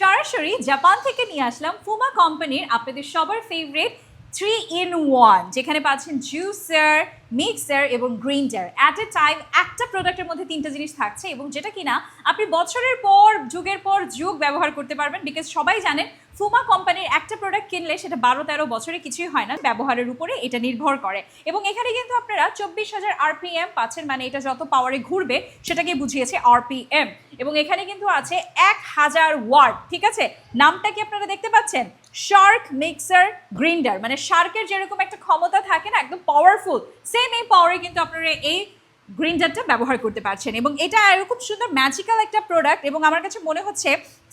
সরাসরি জাপান থেকে নিয়ে আসলাম ফুমা কোম্পানির আপনাদের সবার ফেভারিট থ্রি ইন ওয়ান যেখানে পাচ্ছেন জুসার মিক্সার এবং গ্রিন্ডার অ্যাট এ টাইম একটা প্রোডাক্টের মধ্যে তিনটা জিনিস থাকছে এবং যেটা কিনা আপনি বছরের পর, যুগের পর যুগ ব্যবহার করতে পারবেন বিকজ সবাই জানেন ফুমা কোম্পানির একটা প্রোডাক্ট কিনলে সেটা বারো তেরো বছরে কিছুই হয় না, ব্যবহারের উপরে এটা নির্ভর করে। এবং এখানে কিন্তু আপনারা চব্বিশ হাজার আরপিএম পাচ্ছেন মানে এটা যত পাওয়ারে ঘুরবে সেটাকে বুঝিয়েছে আরপিএম এবং এখানে কিন্তু আছে এক হাজার ওয়ার্ড ঠিক আছে? নামটা কি আপনারা দেখতে পাচ্ছেন? শার্ক মিক্সার গ্রিন্ডার মানে শার্কের যেরকম একটা ক্ষমতা থাকে না একদম পাওয়ারফুল সেম এই পাওয়ারে কিন্তু আপনারা এই গ্রিন্ডারটা ব্যবহার করতে পারছেন। এবং এটা এরকম সুন্দর ম্যাজিক্যাল একটা প্রোডাক্ট এবং আমার কাছে মনে হচ্ছে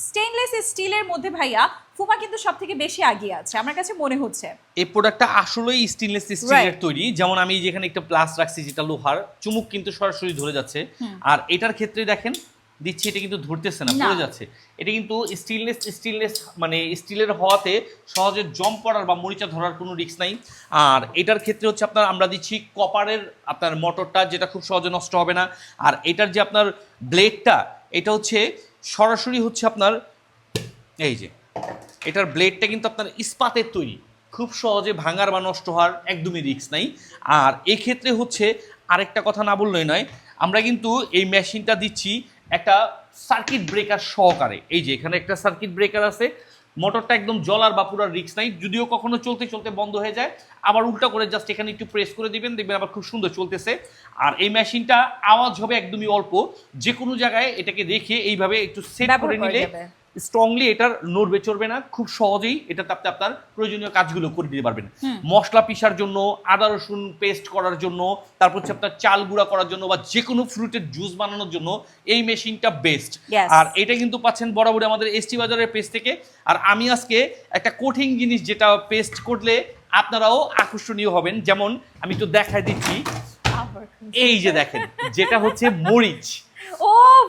স্টেনলেস স্টিলের মধ্যে ভাইয়া ফুমা কিন্তু সব থেকে বেশি আগিয়ে আছে আমার কাছে মনে হচ্ছে। এই প্রোডাক্টটা আসলেই স্টেনলেস স্টিলের তৈরি। যেমন আমি যেখানে একটা প্লাস রাখছি যেটা লোহার চুমুক কিন্তু সরাসরি ধরে যাচ্ছে। আর এটার ক্ষেত্রে দেখেন দিচ্ছি এটা কিন্তু ধরতেছে না। পড়ে যাচ্ছে। এটা কিন্তু স্টেনলেস স্টেনলেস মানে স্টিলের হওয়াতে সহজে জম পড়ার বা মরিচা ধরার কোনো রিস্ক নাই। আর এটার ক্ষেত্রে হচ্ছে আপনার আমরা দিচ্ছি কপারের আপনার মোটরটা যেটা খুব সহজে নষ্ট হবে না। আর এটার যে আপনার ব্লেডটা এটা হচ্ছে সরাসরি হচ্ছে আপনার এই যে এটার ব্লেডটা কিন্তু আপনার ইস্পাতের তৈরি। খুব সহজে ভাঙার বা নষ্ট হওয়ার একদমই রিস্ক নাই। আর এক্ষেত্রে হচ্ছে আরেকটা কথা না বললেই নয় আমরা কিন্তু এই মেশিনটা দিচ্ছি একটা সার্কিট ব্রেকার সহকারে এই যে এখানে একটা সার্কিট ব্রেকার আছে মোটরটা একদম জলার বা বাপুরার রিক্স নাই যদিও কখনো চলতে চলতে বন্ধ হয়ে যায় আবার উল্টা করে জাস্ট এখানে একটু প্রেস করে দিবেন দেখবেন আবার খুব সুন্দর চলতেছে আর এই মেশিনটা আওয়াজ হবে একদমই অল্প যে কোনো জায়গায় এটাকে রেখে এইভাবে একটু সেট করে নিলে। স্ট্রংলি এটার নড়বে চড়বে না। খুব সহজেই এটাতে আপনি আপনার প্রয়োজনীয় কাজগুলো করে দিতে পারবেন। মশলা পিসার জন্য আদা রসুন পেস্ট করার জন্য তারপর হচ্ছে আপনার চাল গুঁড়া করার জন্য বা যে কোনো ফ্রুটের জুস বানানোর জন্য এই মেশিনটা বেস্ট আর এটা কিন্তু পাচ্ছেন বরাবরই আমাদের এসটি বাজারের পেস্ট থেকে। আর আমি আজকে একটা কঠিন জিনিস যেটা পেস্ট করলে আপনারাও আকর্ষণীয় হবেন। যেমন আমি একটু দেখাই দিচ্ছি। এই যে দেখেন যেটা হচ্ছে মরিচ।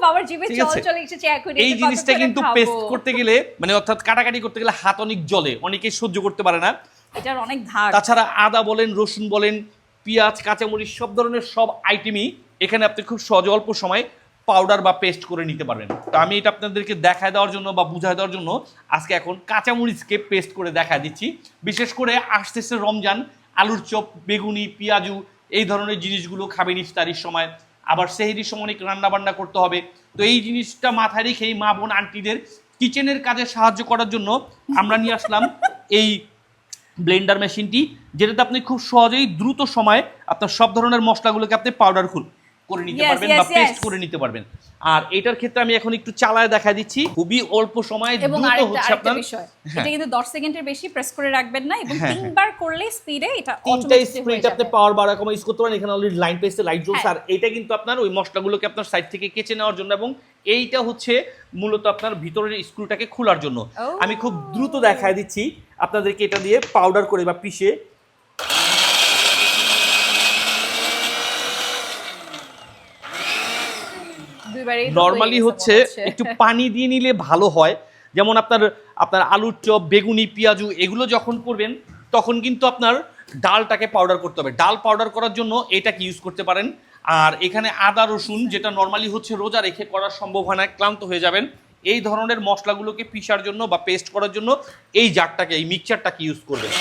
বাবার জিভে জল চলে এসেছে এখন এই জিনিসটা কিন্তু পেস্ট করতে গেলে মানে অর্থাৎ কাটাকাটি করতে গেলে হাত অনেক জলে অনেকেই সহ্য করতে পারে না। এটার অনেক ধার। তাছাড়া আদা বলেন রসুন বলেন পেঁয়াজ কাঁচামরিচ সব ধরনের সব আইটেমই এখানে আপনি খুব সহজে অল্প সময় পাউডার বা পেস্ট করে নিতে পারবেন। তো আমি এটা আপনাদেরকে দেখায় দেওয়ার জন্য বা বুঝায় দেওয়ার জন্য আজকে এখন কাঁচামরিচকে পেস্ট করে দেখা দিচ্ছি। বিশেষ করে আসতেছে রমজান আলুর চপ বেগুনি পেঁয়াজু এই ধরনের জিনিসগুলো খাবেন ইফতারির সময়। আবার সেহেরির সময় অনেক রান্নাবান্না করতে হবে। তো এই জিনিসটা মাথায় রেখে এই মা বোন আন্টিদের কিচেনের কাজে সাহায্য করার জন্য আমরা নিয়ে আসলাম এই ব্লেন্ডার মেশিনটি, যেটাতে আপনি খুব সহজেই দ্রুত সময়ে আপনার সব ধরনের মশলাগুলোকে আপনি পাউডার করে নিতে পারবেন বা পেস্ট করে নিতে পারবেন। আর এটার ক্ষেত্রে আমি এখন একটু চালায় দেখা দিচ্ছি। খুবই অল্প সময়ে দ্রুত হচ্ছে আপনার বিষয় হ্যাঁ। এটা কিন্তু 10 সেকেন্ডের বেশি প্রেস করে রাখবেন না এবং হ্যাঁ, তিনবার করলে স্পিডে এটা অটোমেটিক হয়ে স্প্রিট আপনি যাবে পাওয়ার বাড়া কমা ইউজ করতে পারেন। এখানে অলরেডি লাইন পেয়েছে লাইট জ্বলছে। হ্যাঁ। আর এটা কিন্তু আপনার ওই মশলাগুলোকে আপনার সাইড থেকে কেচে নেওয়ার জন্য এবং এইটা হচ্ছে মূলত আপনার ভিতরের স্ক্রুটাকে খোলার জন্য। আমি খুব দ্রুত দেখায় দিচ্ছি। আপনাদেরকে এটা দিয়ে পাউডার করে বা পিষে দুইবারেই তো হয়ে নর্মালি হচ্ছে। একটু পানি দিয়ে নিলে ভালো হয়। যেমন আপনার আপনার আলুর চপ বেগুনি পেঁয়াজু এগুলো যখন করবেন তখন কিন্তু আপনার ডালটাকে পাউডার করতে হবে। ডাল পাউডার করার জন্য এটাকে ইউজ করতে পারেন। আর এখানে আদা রসুন যেটা নর্মালি হচ্ছে রোজা রেখে করা সম্ভব হয় না ক্লান্ত হয়ে যাবেন। এই ধরনের মশলাগুলোকে পিসার জন্য বা পেস্ট করার জন্য এই জারটাকে এই মিক্সচারটাকে ইউজ করবেন।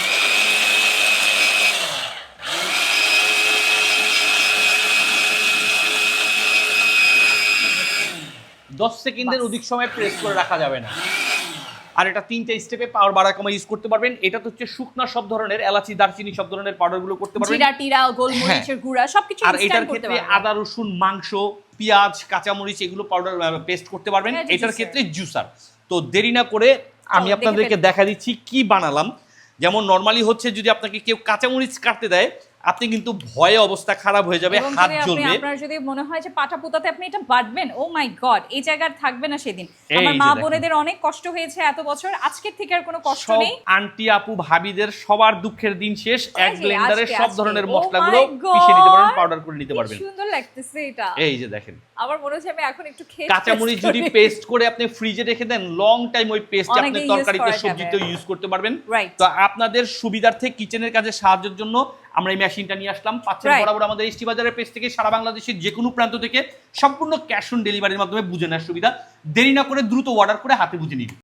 দশ সেকেন্ডের অধিক সময় প্রেস করে রাখা যাবে না। আর এটা তিনটা স্টেপে পাওয়ার বাড়া কমা ইউজ করতে পারবেন। এটা তো হচ্ছে শুকনা সব ধরনের এলাচি দারচিনি সব ধরনের পাউডারগুলো করতে পারবেন। জিরা টিরা গোলমরিচের গুঁড়া সবকিছু আর এটার ক্ষেত্রে আদা রসুন মাংস পেঁয়াজ কাঁচামরিচ এগুলো পাউডার পেস্ট করতে পারবেন। হ্যাঁ, এটার ক্ষেত্রে জুসার তো দেরি না করে আমি আপনাদেরকে দেখা দিচ্ছি কি বানালাম। যেমন নর্মালি হচ্ছে যদি আপনাকে কেউ কাঁচামরিচ কাটতে দেয় আপনি কিন্তু ভয়ে অবস্থা খারাপ হয়ে যাবে হাত জ্বলবে। আপনার যদি মনে হয় যে পাটা পুতাতে আপনি এটা বাটবেন ও মাই গড এই জায়গার থাকবে না সেদিন। আমার মা বোনেদের অনেক কষ্ট হয়েছে এত বছর আজকের থেকে আর কোনো কষ্ট নেই। আন্টি আপু ভাবিদের সবার দুঃখের দিন শেষ এক ব্লেন্ডারে সব ধরনের Oh মশলাগুলো পিষে নিতে পারবেন পাউডার করে নিতে পারবেন। সুন্দর লাগতেছে এটা। এই যে দেখেন। আমার মনে হচ্ছে আমি এখন একটু খেয়ে কাঁচামরিচ যদি পেস্ট করে আপনি ফ্রিজে রেখে দেন লং টাইম ওই পেস্ট আপনি তরকারিতে করা সবজিতে ইউজ করতে পারবেন. তো আপনাদের সুবিধার্থে কিচেনের কাজে সাহায্যের জন্য আমরা এই মেশিনটা নিয়ে আসলাম পাচ্ছেন বরাবর আমাদের এসটি বাজারের পেজ থেকে সারা বাংলাদেশের যে কোনো প্রান্ত থেকে সম্পূর্ণ ক্যাশ অন ডেলিভারির মাধ্যমে বুঝে নেওয়ার সুবিধা। দেরি না করে দ্রুত অর্ডার করে হাতে বুঝে নিন।